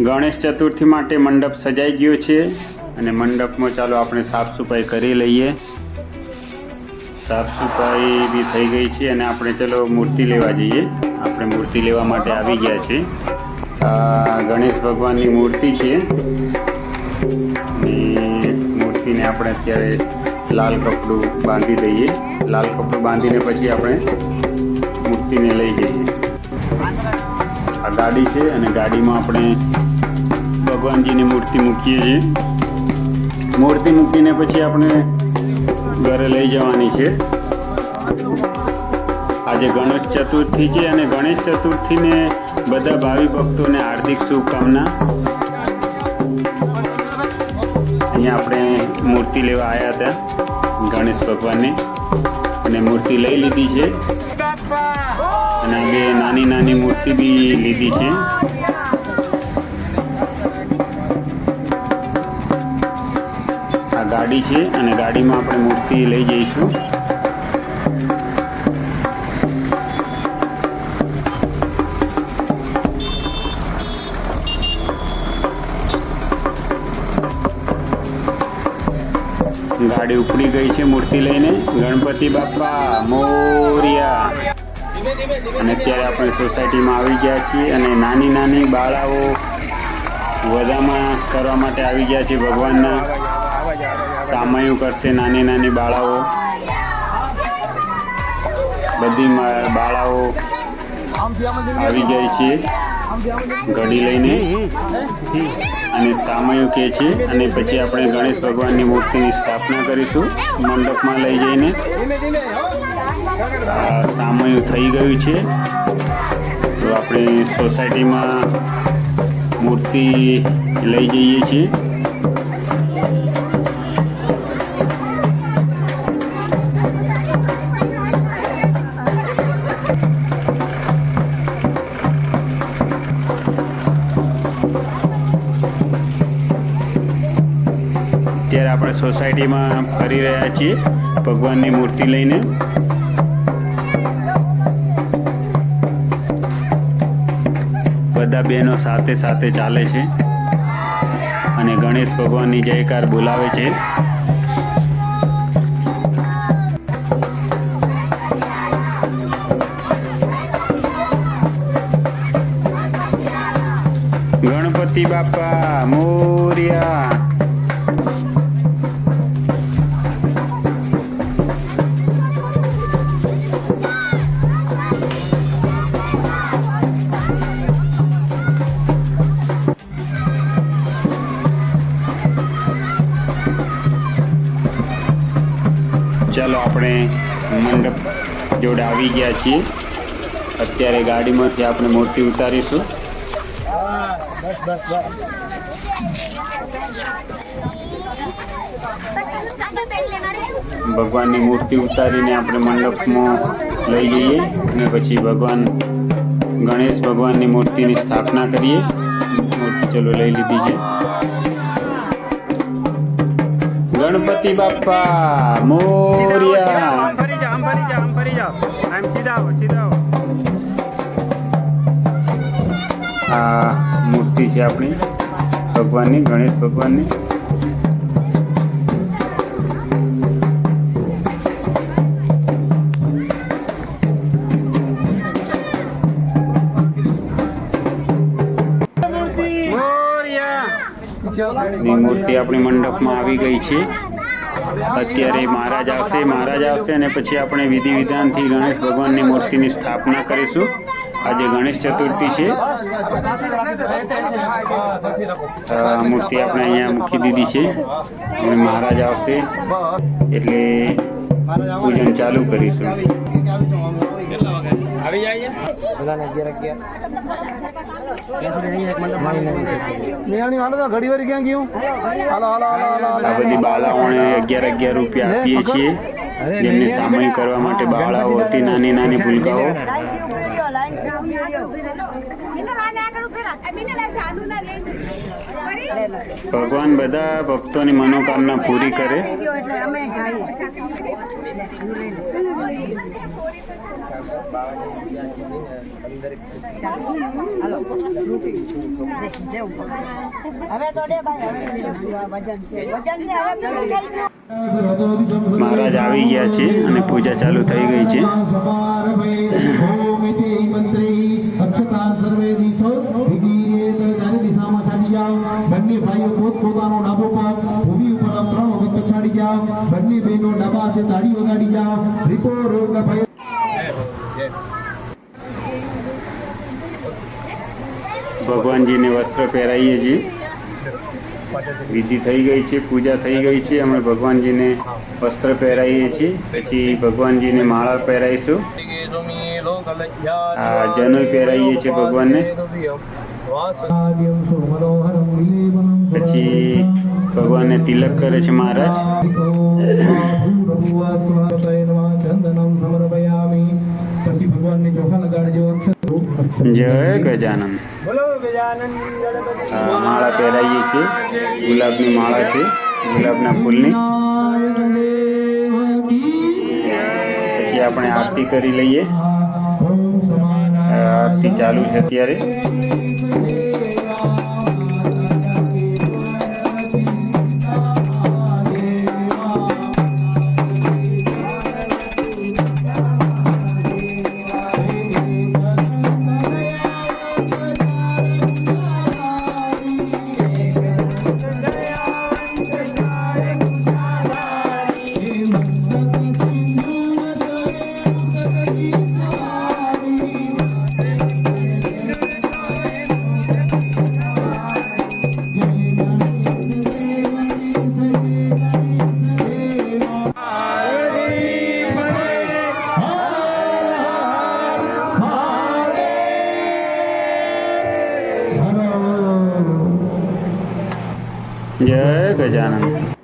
ગણેશ ચતુર્થી માટે મંડપ સજાઈ ગયો છે અને મંડપમાં ચાલો આપણે સાફ સફાઈ કરી લઈએ. સાફ સફાઈ બી થઈ ગઈ છે અને આપણે ચલો મૂર્તિ લેવા જઈએ. આપણે મૂર્તિ લેવા માટે આવી ગયા છે આ ગણેશ ભગવાનની મૂર્તિ છે. અને મૂર્તિને આપણે અત્યારે લાલ કપડું બાંધી દઈએ. લાલ કપડું બાંધીને પછી આપણે મૂર્તિને લઈ જઈએ. ગાડી છે અને ગાડીમાં આપણે ભગવાનજીની મૂર્તિ મૂકીએ છીએ. મૂર્તિ મૂકીને પછી આપણે ઘરે લઈ જવાની છે. આજે ગણેશ ચતુર્થી છે અને ગણેશ ચતુર્થીને બધા ભાવિ ભક્તોને હાર્દિક શુભકામના. અહીંયા આપણે મૂર્તિ લેવા આવ્યા હતા ગણેશ ભગવાનની. અને મૂર્તિ લઈ લીધી છે. અને બે નાની નાની મૂર્તિ બી લીધી છે. આ ગાડી છે અને ગાડીમાં આપણે મૂર્તિ લઈ જઈશું. ગાડી ઉપડી ગઈ છે મૂર્તિ લઈને. ગણપતિ બાપા, મોરિયા. અને અત્યારે આપણે સોસાયટીમાં આવી ગયા છીએ અને નાની નાની બાળાઓ વધામાં કરવા માટે આવી ગયા છે ભગવાનના. સામયું કરશે નાની નાની બાળાઓ. બધી બાળાઓ આવી જાય છે ઘડી લઈને. અને સામયું કહે છે અને પછી આપણે ગણેશ ભગવાનની મૂર્તિની સ્થાપના કરીશું. મંડપમાં લઈ જઈને. સામયું થઈ ગયું છે. તો આપણે સોસાયટીમાં મૂર્તિ લઈ જઈએ છીએ. અત્યારે આપણે સોસાયટીમાં ફરી રહ્યા છીએ ભગવાનની મૂર્તિ લઈને. બધા બહેનો સાથે સાથે ચાલે છે. અને ગણેશ ભગવાનની જયકાર બોલાવે છે. ગણપતિ બાપા મોરિયા. ચાલો આપણે મંડપ જોડે આવી ગયા છીએ. અત્યારે ગાડીમાંથી આપણે મૂર્તિ ઉતારીશું. ભગવાનની મૂર્તિ ઉતારીને આપણે મંડપમાં લઈ જઈએ અને પછી ભગવાન ગણેશ ભગવાનની મૂર્તિની સ્થાપના કરીએ. મૂર્તિ ચલો લઈ લીધી છે. ગણપતિ બાપા મોરિયા. આ મૂર્તિ છે આપણી ભગવાનની ગણેશ ભગવાનની. ની મૂર્તિ આપણી મંડપમાં આવી ગઈ છે. અત્યારે મહારાજ આવશે મહારાજ આવશે અને પછી આપણે વિધિ વિધાનથી ગણેશ ભગવાનની મૂર્તિની સ્થાપના કરીશું. આજે ગણેશ ચતુર્થી છે. મૂર્તિ આપણે અહીંયા મૂકી દીધી છે. અને મહારાજ આવશે એટલે પૂજન ચાલુ કરીશું. વારી ક્યાં ગયું બધી બાળાઓને અગિયાર અગિયાર રૂપિયા આપીએ છીએ જેમને સામયિક કરવા માટે બાળાઓ હતી નાની નાની ભૂલકાઓ ભગવાન બધા ભક્તોની મનોકામના પૂરી કરે મહારાજ આવી ગયા છે અને પૂજા ચાલુ થઈ ગઈ છે. બંને ભાઈઓ પોતપોતાનો ડાબો પગ ભૂમિ ઉપર ત્રણ વખત પછાડી જાઓ બંને બહેનો ડાબા હાથે તાળી વગાડી જાઓ રીપો રોગ ભય ભગવાનજીને વસ્ત્ર પહેરાવીએ છીએ. વિધિ થઈ ગઈ છે, પૂજા થઈ ગઈ છે, અમે ભગવાનજીને વસ્ત્ર પહેરાવીએ છીએ. પછી ભગવાનજીને માળા પહેરાવીશું આ જનોય પહેરાવીએ છીએ ભગવાનને. પછી ભગવાનને તિલક કરે છે મહારાજ. ચંદનમ સમર્પયામિ પછી ભગવાનને ચોખા લગાડજો જય બોલો ગજાનંદ માળા પહેરાવીએ છીએ ગુલાબની માળા છે ગુલાબના ફૂલની પછી આપણે આરતી કરી લઈએ। આરતી ચાલુ છે અત્યારે। જય ગજાનંદ.